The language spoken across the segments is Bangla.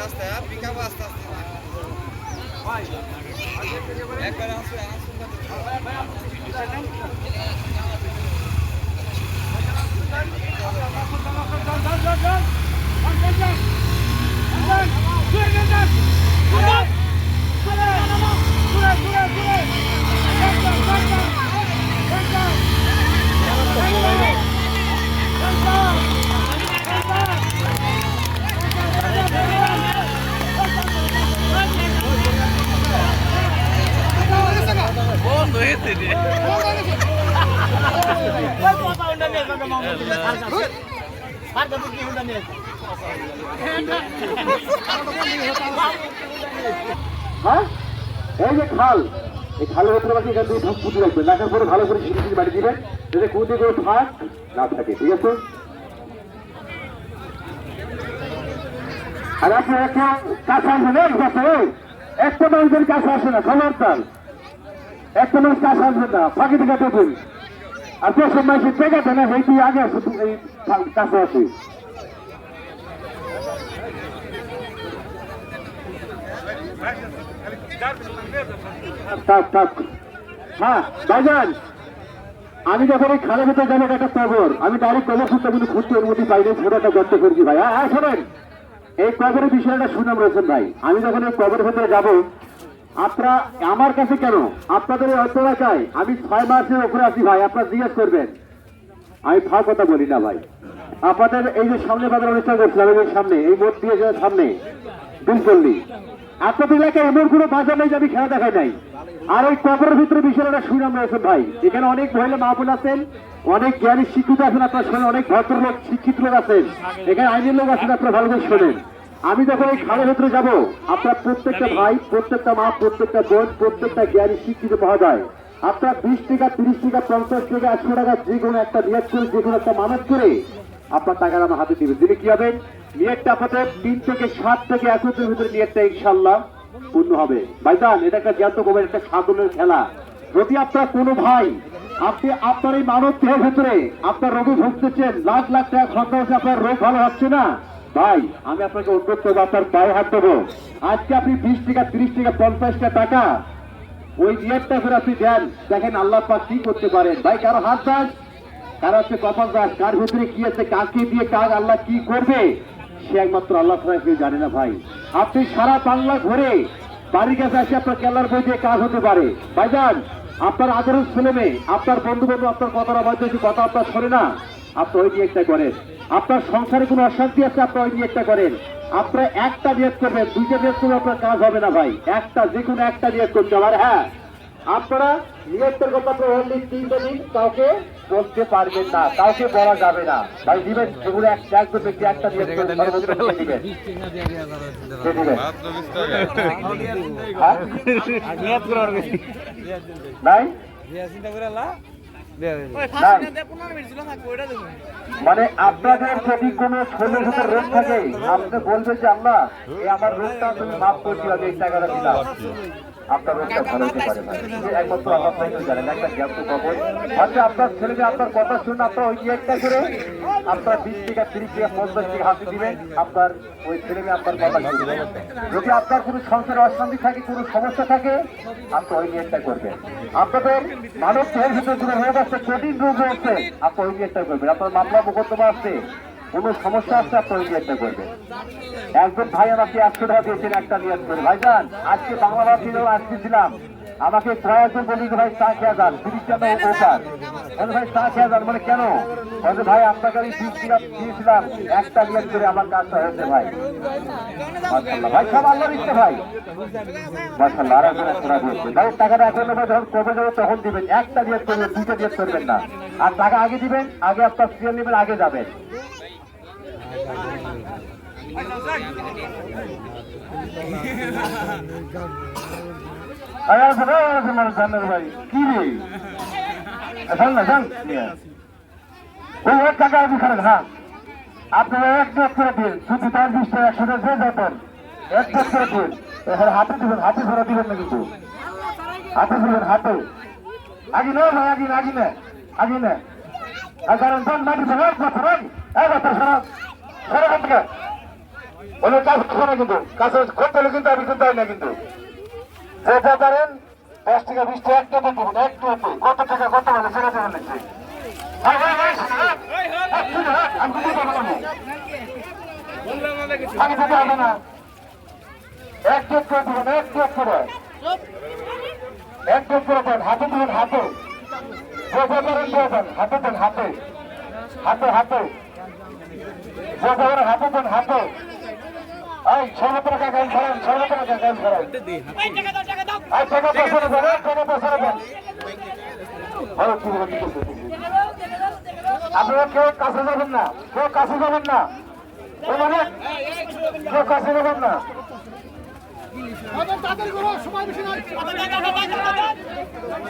আস্তে আস্তে হ্যাঁ পিক আস্তে আস্তে একবার আসবে আসুন হ্যাঁ? এই যে খাল, এই খালের ভালো করে দিবেন করে ফাঁক না আর একটা মানুষের কাছে আসে না, খবরদার। একটা মানুষ কাছে আসবেন না, ফাঁকি থেকে দেখুন আর প্রথম মানুষের টেকাতে না, সেই তুই আগে কাছে থাক হ্যাঁ ভাইজান, আমি যখন এই খালের ভেতরে যাব একটা কবর। আমি ডাইরেক্ট কবর খুঁজতে কিন্তু খুঁজতে অনুমতি পাইনি একটা গর্ত করেছি ভাই। হ্যাঁ হ্যাঁ শোনেন। এই কবরের বিষয়টা শুনাম রয়েছেন ভাই। আমি যখন এই কবরের ভেতরে যাব আপনারা আমার কাছে কেন? আপনাদের অল্প এলাকায় আমি ছয় মাসের উপরে আছি ভাই, আপনারা জিজ্ঞেস করবেন। আমি ফাও কথা বলি না ভাই। আপনাদের এই যে সামনে বাজার অনুষ্ঠান করছিলাম, এই সামনে, এই মোট দিয়ে সামনে বিলপল্লি আপনাদের এলাকায় এমন কোনো বাজার নেই যে আমি খেলা দেখাই নাই। আর ওই কবরের ভিতরে বিষয়টা শুনাম রয়েছে ভাই। এখানে অনেক মহিলা মাহবুল আছেন, অনেক জ্ঞানী শিক্ষিত আছেন, আপনার শোনেন অনেক ভদ্রলোক, শিক্ষিত লোক আছেন। এখানে আইনের লোক আছেন, আপনারা ভালো করে শোনেন। আমি যখন এই খালের ভেতরে যাব আপনার প্রত্যেকটা ভাই প্রত্যেকটা মা প্রত্যেকটা বোন প্রত্যেকটা জ্ঞানী শিক্ষিত পাওয়া যায় আপনার বিশ টাকা তিরিশ টাকা পঞ্চাশ টাকা একশো টাকা যে কোনো একটা নিয়োগ করে যে কোনো একটা মানত করে আপনার টাকাটা আমার হাতে দিবেন। দিলে কি হবে? নিয়োগটা আপনাদের তিন থেকে সাত থেকে একত্রের ভিতরে নিয়োগটা ইনশাল্লাহ পূর্ণ হবে। ভাইজান এটা একটা জ্ঞাত কমের একটা সাধনের খেলা। যদি আপনার কোনো ভাই আপনি আপনার এই মানব দেহের ভেতরে আপনার রোগে ভুগতেছেন লাখ লাখ টাকা খরচা হচ্ছে আপনার রোগ ভালো হচ্ছে না ভাই, আমি আপনাকে অনুরোধ করব আপনার পায়ে হাত দেবো। আজকে আপনি বিশ টাকা, তিরিশ টাকা পঞ্চাশটা টাকা ওই নিয়তটা করে আপনি দেন। দেখেন আল্লাহ পাক কি করতে পারেন। ভাই, কারও হাত দাস কারও হচ্ছে কপাল দাস কার ভিতরে কি আছে কাকে দিয়ে, কার আল্লাহ কি করবে? সে একমাত্র আল্লাহ ছাড়া কেউ জানে না, ভাই। আপনি সারা বাংলা ঘুরে বাড়ির কাছে আসে আপনার কেলার বই দিয়ে কাজ হতে পারে। ভাইজান, আপনার আদরের ছেলে মেয়ে, আপনার বন্ধু বান্ধব আপনার কথাটা বলতে কথা আপনার শোনে না আপনি ওই একটা করেন। আপনার সংসারে কোনো অশান্তি আছে আপনি ওই নিয়ে একটা করেন। আপনার একটা নিয়োগ করবেন দুইটা নিয়োগ করলে আপনার কাজ হবে না ভাই। একটা যে কোনো একটা নিয়োগ করতে হবে। আর হ্যাঁ আপনারা নিয়োগের কথা তো অনলি তিনটে দিন কাউকে বলতে পারবেন না কাউকে বলা যাবে না। ভাই দিবেন যেগুলো এক একজন ব্যক্তি একটা নিয়োগ করে সর্বোচ্চ দিবেন। কে মানে আপনাদের যদি কোনো রোগ থাকে আপনি বলবেন যে আল্লাহ এই আমার রোগটা তুমি মাফ করে দিও আমি এই টাকাটা দিলাম। আপনার রোগটা ভালো হতে পারে ভাই। একমাত্র আল্লাহ তাই জানেন একটা জ্ঞান তো পাবো হয়তো আপনার ছেলেকে আপনার কথা শুনে আপনার ওই একটা করে আপনার বিশ টাকা তিরিশ টাকা পঞ্চাশ টাকা হাতে দিবেন আপনার ওই ছেলেকে আপনার কথা শুনবে যদি আপনার কোনো সংসারে অশান্তি থাকে কোনো সমস্যা থাকে আপনি ওই একটা করবেন। আপনাদের মানব দেহের ভিতরে কোনো রোগ আছে কঠিন রোগ হচ্ছে আপনি ওই নিয়তটা করবেন। আপনার মামলা মোকদ্দমা আছে। কোনো সমস্যা আছে, আপনার নিয়তটা করবেন। একজন ভাই আমাকে একশো টাকা দিয়েছেন, একটা নিয়োগ করে ভাইজান, আজকে বাংলা ভাষী আসতেছিলাম আমাকে কয়েকজন বলি যে ভাই চা খেয়ে যান। তিরিশ টাকা উপকার ভাই চা খেয়ে যান। মানে কেন? বলে ভাই আপনাকে আমি দিয়েছিলাম দিয়েছিলাম। একটা বিয়ার করে আমার কাজটা হয়েছে ভাই। ভাই সব আল্লাহর ইচ্ছে ভাই। আর দিয়েছে ভাই টাকাটা এখন নেবে যখন কবে যাবে তখন দিবেন। একটা করবেন দুটো দিয়ে করবেন না। আর টাকা আগে দিবেন আগে আপনার সিরিয়াল নেবেন আগে যাবেন। জানের ভাই, কি রে? জান না, জান। ওই এক টাকা আপনি খারেন হ্যাঁ। আপনারা এক ডেট করে দিন শুধু তার বিশটা একশো টাকা যে যাবেন এক ডেট করে দিন। এখানে হাতে দিবেন, হাতে ধরা দিবেন না কিন্তু। হাতে দিবেন, হাতে। আগে না ভাই আগে আগে না আগে না আর কারণ তখন মাটি ধরে, এক বছর এক এক বছর সারা সারা থেকে। ওই কাজ করবে কিন্তু, কাজ করতে হলে কিন্তু আমি কিন্তু হয় না কিন্তু। যে যা পারেন দশ টাকা বিশ টাকা একটা তো দেবেন একটু একটু কত টাকা কত বলে সেটা দেবেন নিচ্ছে এক আমি। দিতে হবে না এক ডেট করে দেবেন এক ডেট করে এক ডেট করে দেন হাতে দেবেন হাতে। যা পারেন দিয়ে হাতে। দেন হাতে হাতে। হাতে যা পারেন হাতে দেন হাতে। এই সর্বত্র টাকা গান করেন সর্বত্র টাকা গান করেন আর টাকা পয়সা দেবেন এক টাকা পয়সা দেবেন ভালো ঠিক আছে ঠিক আছে, ঠিক আছে। আপনারা কেউ কাছে যাবেন না কেউ কাছে যাবেন না। মানে কেউ কাছে যাবেন না। দম লাগে না আমাদের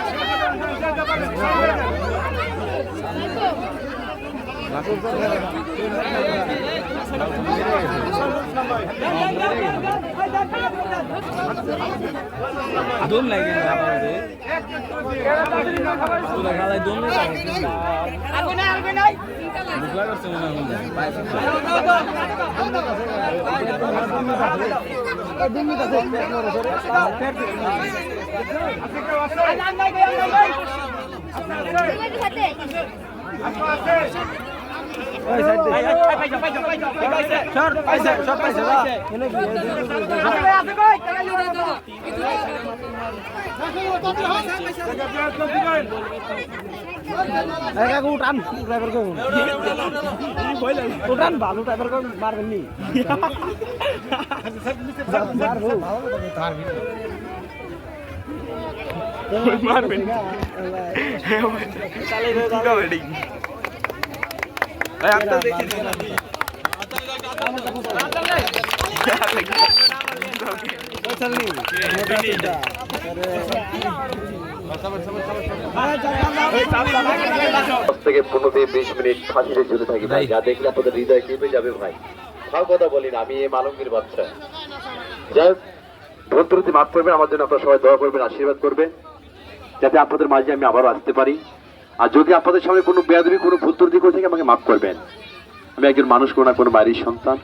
করছে মনে হয় আমাদের। সর, পাইছে, সব পাইছে, যা। এনে কি, এই যে- এই কাকু উঠান, ড্রাইভার কাকু। উঠান, ভালো ড্রাইভার কাকু, মারবেন নি। থেকে পনেরো থেকে বিশ মিনিট ফাঁসিতে ঝুলে থাকি ভাই যা দেখলে আপনাদের হৃদয় কেঁপে যাবে ভাই ভালো কথা বলি না আমি এম আলমগীর বাচ্চা। যাই হোক ভুল মাফ করবেন আমার জন্য আপনারা সবাই দোয়া করবেন, আশীর্বাদ করবেন, যাতে আপনাদের মাঝে আমি আবারও আসতে পারি। আর যদি আপনাদের সামনে কোনো বেয়াদবি, কোনো ভুল ত্রুটি করে থাকে, আমাকে মাফ করবেন। আমি একজন মানুষ, কোনো না কোনো বাড়ির সন্তান।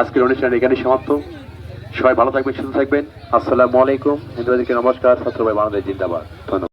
আজকের অনুষ্ঠান এখানে সমাপ্ত। সবাই ভালো থাকবেন, সুস্থ থাকবেন। আসসালামু আলাইকুম। হিন্দুদেরকে নমস্কার। ছাত্রভাই বাংলাদেশ, জিন্দাবাদ। ধন্যবাদ।